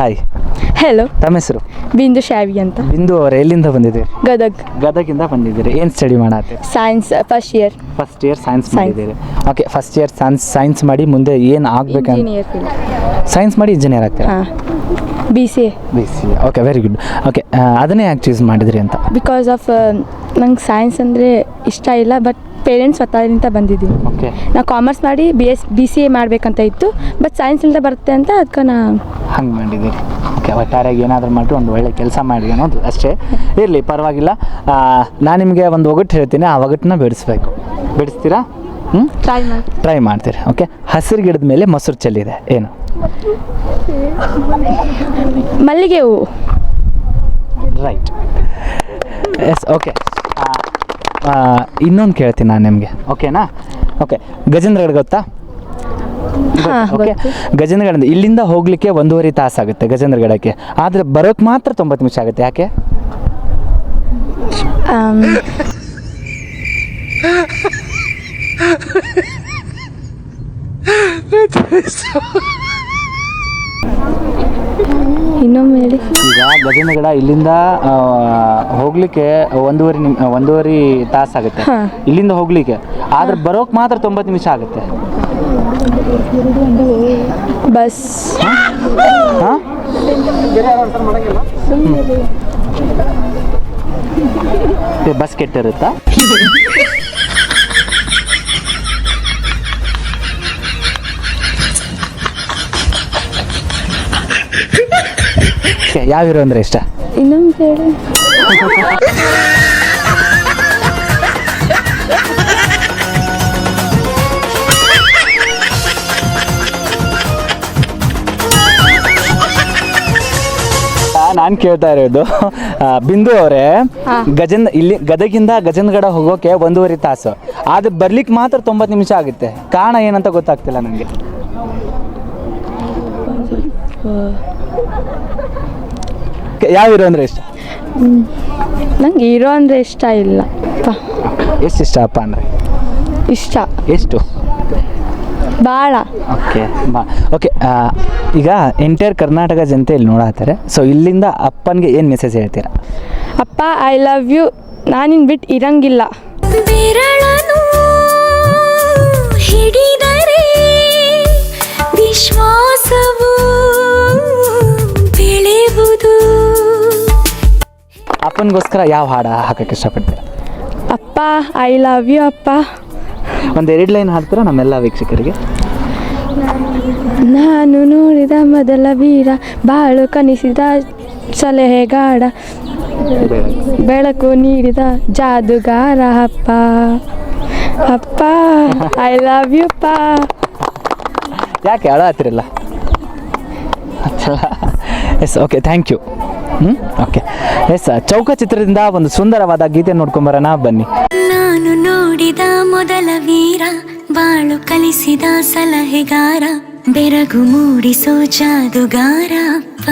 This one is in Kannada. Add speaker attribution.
Speaker 1: ಹಾಯ್
Speaker 2: ಹಲೋ
Speaker 1: ತಮ್ಮ ಹೆಸರು?
Speaker 2: ಬಿಂದು ಶಾವಿ ಅಂತ.
Speaker 1: ಬಿಂದು ಅವರು ಎಲ್ಲಿಂದ ಬಂದಿದ್ದೀರಿ?
Speaker 2: ಗದಗ್.
Speaker 1: ಗದಗಿಂದ ಬಂದಿದ್ದೀರಿ. ಏನು study ಮಾಡತ್ತೀರಿ?
Speaker 2: Science first year
Speaker 1: first year science. ಮಾಡಿದ್ದೀರಿ. Okay first year science science ಮಾಡಿ ಮುಂದೆ ಏನು ಆಗಬೇಕು
Speaker 2: ಇಂಜಿನಿಯರ್
Speaker 1: ಸೈನ್ಸ್ ಮಾಡಿ ಇಂಜಿನಿಯರ್ ಆಗ್ತೀರಾ?
Speaker 2: ಹಾಂ. B C A
Speaker 1: B C okay very good okay ಅದನ್ನೇ ಯಾಕೆ ಚೂಸ್ ಮಾಡಿದ್ರಿ ಅಂತ?
Speaker 2: ಬಿಕಾಸ್ ಆಫ್ ನಂಗೆ ಸೈನ್ಸ್ ಅಂದರೆ ಇಷ್ಟ ಇಲ್ಲ ಬಟ್ ಪೇರೆಂಟ್ಸ್ ಒತ್ತಾಯದಿಂದ ಬಂದಿದ್ದೀನಿ.
Speaker 1: ಓಕೆ
Speaker 2: ನಾ ಕಾಮರ್ಸ್ ಮಾಡಿ B S B C A ಮಾಡಬೇಕಂತ ಇತ್ತು ಬಟ್ ಸೈನ್ಸಿಂದ ಬರುತ್ತೆ ಅಂತ ಅದಕ್ಕೆ ನಾ
Speaker 1: ಹಂಗೆ ಮಾಡಿದ್ದೀರಿ. ಓಕೆ ಒಟ್ಟಾರೆಯಾಗಿ ಏನಾದರೂ ಮಾಡಿ ಒಂದು ಒಳ್ಳೆ ಕೆಲಸ ಮಾಡಿ ಅನ್ನೋದು ಅಷ್ಟೇ. ಇರಲಿ ಪರವಾಗಿಲ್ಲ. ನಾನು ನಿಮಗೆ ಒಂದು ಒಗಟ್ಟು ಹೇಳ್ತೀನಿ ಆ ಒಗಟ್ಟನ್ನ ಬಿಡಿಸ್ಬೇಕು. ಬಿಡಿಸ್ತೀರಾ? ಹ್ಞೂ
Speaker 2: ಟ್ರೈ ಮಾಡಿ.
Speaker 1: ಟ್ರೈ ಮಾಡ್ತೀರಿ ಓಕೆ. ಹಸಿರು ಗಿಡದ ಮೇಲೆ ಮೊಸರು ಚೆಲ್ಲಿದೆ ಏನು?
Speaker 2: ಮಲ್ಲಿಗೆ ಹೂವು
Speaker 1: ರೈಟ್ ಎಸ್ ಓಕೆ ಇನ್ನೊಂದು ಕೇಳ್ತೀನಿ ನಾನು ನಿಮಗೆ ಓಕೆನಾ? ಓಕೆ ಗಜೇಂದ್ರಗಢ ಗೊತ್ತಾ? ಓಕೆ ಗಜೇಂದ್ರಗಡದಿಂದ ಇಲ್ಲಿಂದ ಹೋಗ್ಲಿಕ್ಕೆ ಒಂದೂವರೆ ತಾಸು ಆಗುತ್ತೆ ಗಜೇಂದ್ರಗಡಕ್ಕೆ. ಆದ್ರೆ ಬರೋಕ್ಕೆ ಮಾತ್ರ ತೊಂಬತ್ತು ನಿಮಿಷ ಆಗುತ್ತೆ. ಯಾಕೆ?
Speaker 2: ಇನ್ನೊಮ್ಮೆ ಹೇಳಿ.
Speaker 1: ಈಗ ಗಜೇಂದ್ರಗಡ ಇಲ್ಲಿಂದ ಹೋಗ್ಲಿಕ್ಕೆ ಒಂದೂವರೆ ನಿಮ್ ಒಂದೂವರೆ ತಾಸು ಆಗುತ್ತೆ. ಇಲ್ಲಿಂದ ಹೋಗ್ಲಿಕ್ಕೆ. ಆದ್ರೆ ಬರೋಕ್ಕೆ ಮಾತ್ರ ತೊಂಬತ್ತು ನಿಮಿಷ ಆಗುತ್ತೆ.
Speaker 2: ಬಸ್.
Speaker 1: ಬಸ್ ಕೆಟ್ಟಿರುತ್ತಾ? ಯಾವ ಹೀರೋ ಅಂದ್ರೆ ಇಷ್ಟ?
Speaker 2: ಇನ್ನೊಂದು ಹೇಳಿ.
Speaker 1: ನಾನು ಕೇಳ್ತಾ ಇರೋದು ಬಿಂದು ಅವರೇ ಗಜನ್ ಇಲ್ಲಿ ಗದಗಿಂದ ಗಜನ್ಗಡ ಹೋಗೋಕೆ ಒಂದೂವರೆ ತಾಸು. ಆದ್ರೆ ಬರ್ಲಿಕ್ಕೆ ಮಾತ್ರ ತೊಂಬತ್ತು ನಿಮಿಷ ಆಗುತ್ತೆ. ಕಾರಣ ಏನಂತ ಗೊತ್ತಾಗ್ತಿಲ್ಲ ನನಗೆ ಯಾವ ಹೀರೋ ಅಂದ್ರೆ ಇಷ್ಟ?
Speaker 2: ನಂಗೆ ಹೀರೋ ಅಂದ್ರೆ ಇಷ್ಟ ಇಲ್ಲ.
Speaker 1: ಎಷ್ಟು ಇಷ್ಟ ಅಪ್ಪ ಅಂದ್ರೆ?
Speaker 2: ಇಷ್ಟ.
Speaker 1: ಎಷ್ಟು?
Speaker 2: ಭಾಳ
Speaker 1: ಓಕೆ ಬಾ. ಓಕೆ ಈಗ ಎಂಟೈರ್ ಕರ್ನಾಟಕ ಜನತೆ ಇಲ್ಲಿ ನೋಡತ್ತಾರೆ ಸೊ ಇಲ್ಲಿಂದ ಅಪ್ಪನಿಗೆ ಏನು ಮೆಸೇಜ್ ಹೇಳ್ತೀರಾ?
Speaker 2: ಅಪ್ಪ ಐ ಲವ್ ಯು ನಾನಿನ್ ಬಿಟ್ಟು ಇರಂಗಿಲ್ಲ.
Speaker 3: ಬೆರಳನು ಹಿಡಿದರೆ ವಿಶ್ವಾಸವು ಬೆಳೆವುದು.
Speaker 1: ಅಪ್ಪನಿಗೋಸ್ಕರ ಯಾವ ಹಾಡು ಹಾಕಕ್ಕೆ ಇಷ್ಟಪಡ್ತೀರಾ?
Speaker 2: ಅಪ್ಪ ಐ ಲವ್ ಯು ಅಪ್ಪ.
Speaker 1: ಒಂದು ಎರಡು ಲೈನ್ ಹಾಡ್ತೀರಾ ನಮ್ಮೆಲ್ಲ ವೀಕ್ಷಕರಿಗೆ?
Speaker 2: ನಾನು ನೋಡಿದ ಮೊದಲ ವೀರ ಬಾಳು ಕನಿಸಿದ ಸಲಹೆಗಾಡ ಬೆಳಕು ನೀಡಿದ ಜಾದುಗಾರ ಅಪ್ಪ. ಅಪ್ಪ ಐ ಲವ್ ಯು ಪಾ
Speaker 1: ಯಾಕೆ ಅಳ ಹತ್ತಿರಲ್ಲ ಎಸ್ ಓಕೆ ಥ್ಯಾಂಕ್ ಯು ಹ್ಞೂ ಓಕೆ ಎಸ್ ಚೌಕ ಚಿತ್ರದಿಂದ ಒಂದು ಸುಂದರವಾದ ಗೀತೆ ನೋಡ್ಕೊಂಬರೋಣ ಬನ್ನಿ.
Speaker 3: ನಾನು ನೋಡಿದ ಮೊದಲ ವೀರ ಬಾಳು ಕಲಿಸಿದ ಸಲಹೆಗಾರ ಬೆರಗು ಮೂಡಿಸೋ ಜಾದುಗಾರ ಅಪ್ಪ